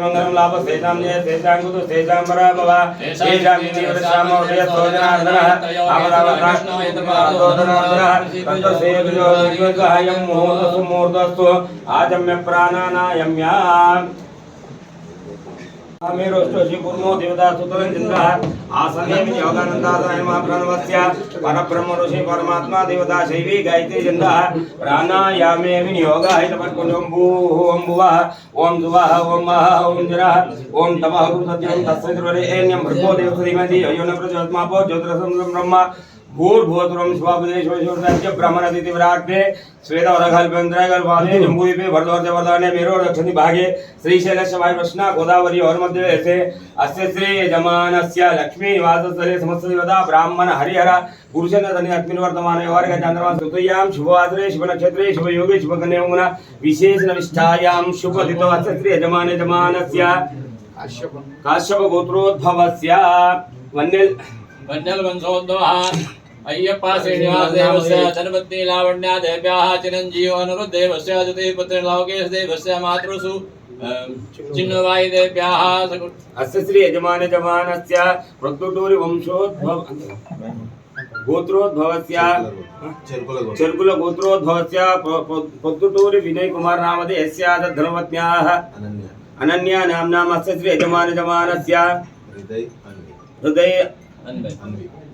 మంగళం లాభ శేషాం జయ శేషాం కుతు శేషాం పరాభవ శేషాం ఇతి వృషామ ఉదయ సోజనార్దన అమరావతాయం ముహూర్తసు ముహూర్తస్తు ఆజమ్య ప్రాణానాయమ్య अमीरोष्टोषिपूर्णो देवदासुतरञ्चन्द्रः आसने योगानन्दादाय महाप्रणवस्य परब्रह्मऋषि परमात्मा देवता शैवी गायत्रीचन्द्रः प्राणायामे विनियोगाय तपत्कुञ्जम्बूः अम्बुवः ॐ सुवः ॐ महः ॐ जरः ॐ तमः सत्यं तस्मै त्रिवरे एन्यं भृगो देवसुधिमति अयो न प्रचोत्मापो ज्योतिरसं ब्रह्म। भूर्भूतरम स्वापदेशोर ब्रह्मण अतिथि विराटे श्वेत वरघल्पेन्द्रगर्भादे हम्म। जम्बूदीपे भरदवर्ते वर्धने मेरो दक्षिणी भागे श्रीशैलस्य वायुप्रश्ना गोदावरी और मध्ये से अस्य श्री जमानस्य लक्ष्मीनिवासस्थले समस्तदेवता ब्राह्मण हरिहर गुरुचन्द्र धनि अग्नि वर्तमान वर्ग चन्द्रमा स्तुतयां शुभवासरे शुभनक्षत्रे शुभयोगे शुभकन्यमुन विशेषनविष्ठायां शुभदितो अस्य श्री यजमान यजमानस्य काश्यप। गोत्रोद्भवस्य वन्यल् वन्यल् वंशोद्भवः विनय कुमार नाम लावण्यादेव्याः चिरञ्जीवनुरुद्देवस्य जतिपत्रिलौकेशदेवस्य मातृषु श्री यजमानजमानस्य मृत्युटूरिवंशोद्भव गोत्रोद्भवस्य चर्कुलगोत्रोद्भवस्य प्रद्युटूरि विनयकुमार अनन्या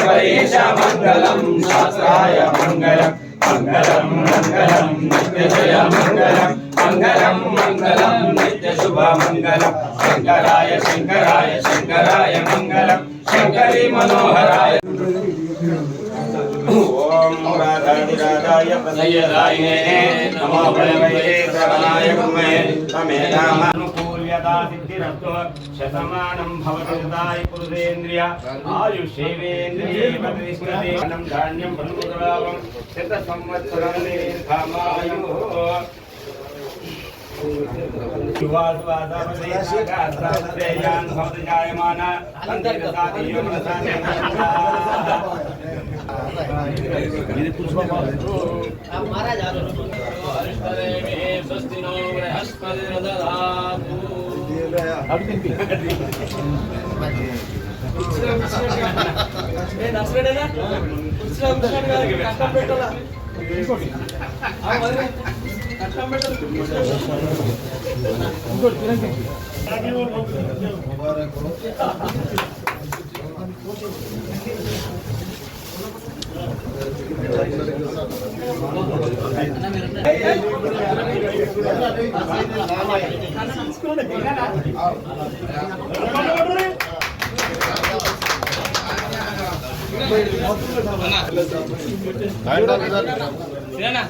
మంగళం రాజరామ మంగళం మంగళం మంగళం శబరీశ మంగళం శాస్త్రాయ మంగళం. మంగళం మంగళం నిత్యజయ మంగళం. మంగళం మంగళం నిత్యశుభ మంగళం. శంకరాయ శంకరాయ శంకరాయ మంగళం. శంకరి మనోహరాయ. ఓం రాధాదిరాధాయ ప్రసయ్యదాయినే నమో భయవే శరణాయ నామ. యదా సిద్ధిరస్తో శతమానం భవతి యదాయి పురుషేంద్రియ ఆయుషేవేంద్రియే ప్రతిష్టతే అనం ధాన్యం ప్రముఖరావం శత సంవత్సరం దీర్ఘమాయు బృహస్పతి ముబారక్ না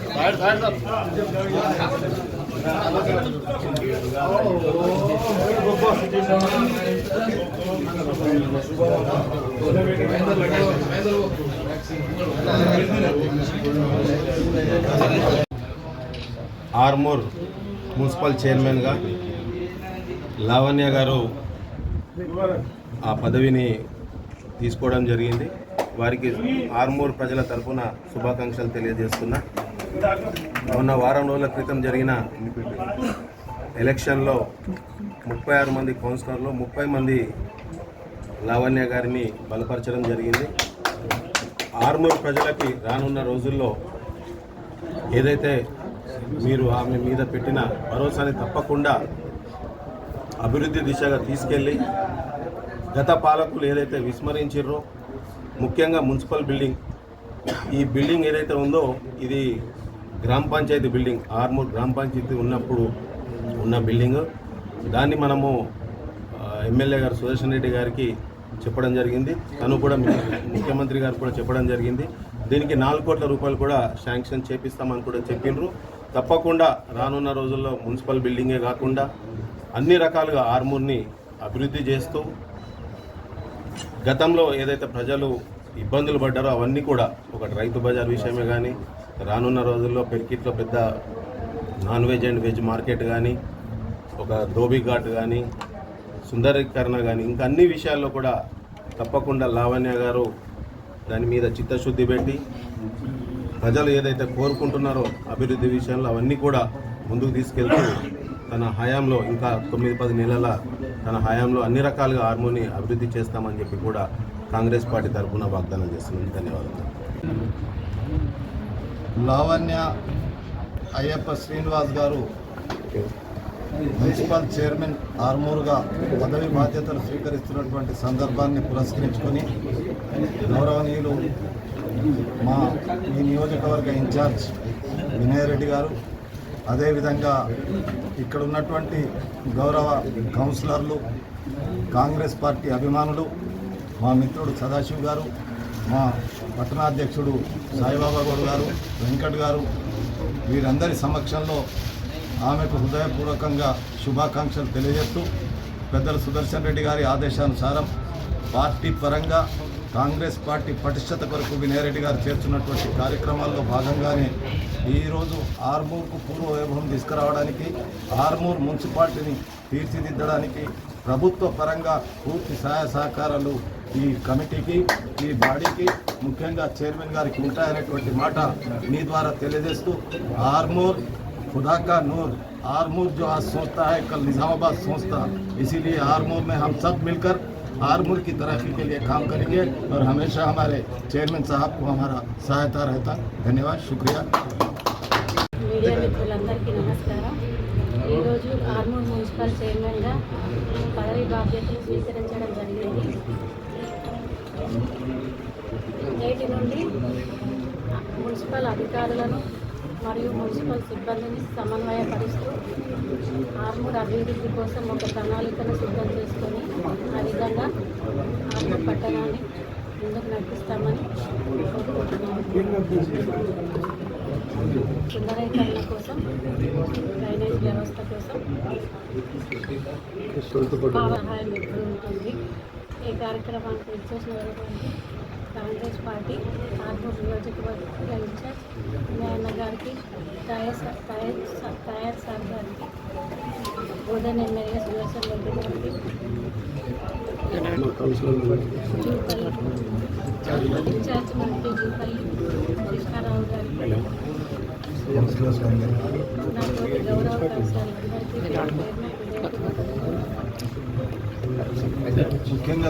ఆర్మూర్ మున్సిపల్ చైర్మన్గా లావణ్య గారు ఆ పదవిని తీసుకోవడం జరిగింది. వారికి ఆర్మూర్ ప్రజల తరపున శుభాకాంక్షలు తెలియజేస్తున్నా. మొన్న వారం రోజుల క్రితం జరిగిన ఎలక్షన్లో ముప్పై ఆరు మంది కౌన్సిలర్లు ముప్పై మంది లావణ్య గారిని బలపరచడం జరిగింది. ఆర్మూర్ ప్రజలకి రానున్న రోజుల్లో ఏదైతే మీరు ఆమె మీద పెట్టిన భరోసాని తప్పకుండా అభివృద్ధి దిశగా తీసుకెళ్ళి గత పాలకులు ఏదైతే విస్మరించారో ముఖ్యంగా మున్సిపల్ బిల్డింగ్ ఈ బిల్డింగ్ ఏదైతే ఉందో ఇది గ్రామ పంచాయతీ బిల్డింగ్ ఆర్మూర్ గ్రామ పంచాయతీ ఉన్నప్పుడు ఉన్న బిల్డింగ్. దాన్ని మనము ఎమ్మెల్యే గారు సుదర్శన్ రెడ్డి గారికి చెప్పడం జరిగింది. తను కూడా ముఖ్యమంత్రి గారు కూడా చెప్పడం జరిగింది. దీనికి నాలుగు కోట్ల రూపాయలు కూడా శాంక్షన్ చేపిస్తామని కూడా చెప్పిండ్రు తప్పకుండా రానున్న రోజుల్లో మున్సిపల్ బిల్డింగే కాకుండా అన్ని రకాలుగా ఆర్మూర్ని అభివృద్ధి చేస్తూ గతంలో ఏదైతే ప్రజలు ఇబ్బందులు పడ్డారో అవన్నీ కూడా. ఒకటి రైతు బజార్ విషయమే కానీ రానున్న రోజుల్లో పెరికిట్లో పెద్ద non veg and veg market కానీ ఒక ధోబీ ఘాట్ కానీ సుందరీకరణ కానీ ఇంకా అన్ని విషయాల్లో కూడా తప్పకుండా లావణ్య గారు దాని మీద చిత్తశుద్ధి పెట్టి ప్రజలు ఏదైతే కోరుకుంటున్నారో అభివృద్ధి విషయంలో అవన్నీ కూడా ముందుకు తీసుకెళ్తూ తన హయాంలో ఇంకా తొమ్మిది పది నెలల తన హయాంలో అన్ని రకాలుగా హార్మోని అభివృద్ధి చేస్తామని చెప్పి కూడా కాంగ్రెస్ పార్టీ తరఫున వాగ్దానం చేస్తున్నాను ధన్యవాదాలు. లావణ్య అయ్యప్ప శ్రీనివాస్ గారు మున్సిపల్ చైర్మన్ ఆర్మూరుగా పదవి బాధ్యతలు స్వీకరిస్తున్నటువంటి సందర్భాన్ని పురస్కరించుకొని గౌరవనీయులు మా ఈ నియోజకవర్గ ఇన్ఛార్జ్ వినయ్ రెడ్డి గారు అదేవిధంగా ఇక్కడ ఉన్నటువంటి గౌరవ కౌన్సిలర్లు కాంగ్రెస్ పార్టీ అభిమానులు మా మిత్రుడు సదాశివ్ గారు మా పట్టణాధ్యక్షుడు సాయిబాబా గౌడ్ గారు వెంకట్ గారు వీరందరి సమక్షంలో ఆమెకు హృదయపూర్వకంగా శుభాకాంక్షలు తెలియజేస్తూ పెద్దలు సుదర్శన్ రెడ్డి గారి ఆదేశానుసారం పార్టీ పరంగా కాంగ్రెస్ పార్టీ పటిష్టత కొరకు వినయరెడ్డి గారు చేస్తున్నటువంటి కార్యక్రమాల్లో భాగంగానే ఈరోజు ఆర్మూర్కు పూర్వ వైభవం తీసుకురావడానికి ఆర్మూర్ మున్సిపాలిటీని తీర్చిదిద్దడానికి ప్రభుత్వ పరంగా పూర్తి సహాయ సహకారాలు ఈ కమిటీకి ఈ బాడీకి ముఖ్యంగా చైర్మన్ గారికి ఉంటాయనేటువంటి మాట మీ ద్వారా తెలియజేస్తూ ఆర్మూర్ खुदा का नूर आरमूर जो आज सोचता है कल निज़ामाबाद सोचता इसीलिए आरमूर में हम सब मिलकर आरमूर की तरक्की के लिए काम करेंगे और हमेशा हमारे चेयरमैन साहब को हमारा सहायता रहता धन्यवाद शुक्रिया మీడియా మిత్రులందరికీ నమస్కారం ఈరోజు ఆర్మూర్ మున్సిపల్ చైర్మన్గా పదవి బాధ్యతలు స్వీకరించడం జరిగింది నేటి నుండి మున్సిపల్ అధికారులను మరియు మున్సిపల్ సిబ్బందిని సమన్వయపరుస్తూ ఆర్మూర్ అభివృద్ధి కోసం ఒక ప్రణాళికను సిద్ధం చేసుకొని ఆ విధంగా ఆర్మూర్ పట్టణాన్ని ముందుకు నడిపిస్తామని సుందరీకరణ కోసం డ్రైనేజ్ వ్యవస్థ కోసం సహాయం ఎప్పుడు ఉంటుంది. ఈ కార్యక్రమానికి ఇచ్చేసినటువంటి కాంగ్రెస్ పార్టీ ఆర్మూర్ నియోజకవర్గ ఇన్ఛార్జ్ నాయన్న గారికి తయార్ సార్ తయార్ సార్ తయార్ సార్ గారికి బోధన ఎమ్మెల్యే సుదర్శన్ రెడ్డి గారికి జూపల్లి ఇన్ఛార్జ్ మంత్రి జూపల్లి కృష్ణారావు గారికి నాకు గౌరవ కౌన్సిలర్లందరికీ పేరు పేరున హృదయపూర్వక ముఖ్యంగా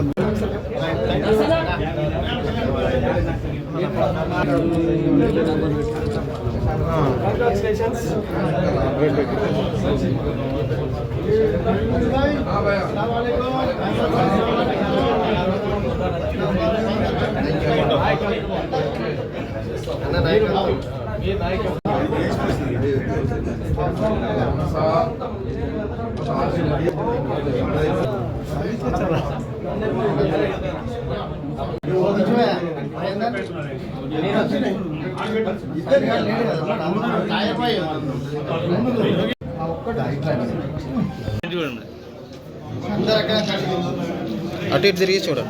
అటు ఇటు తిరిగి చూడండి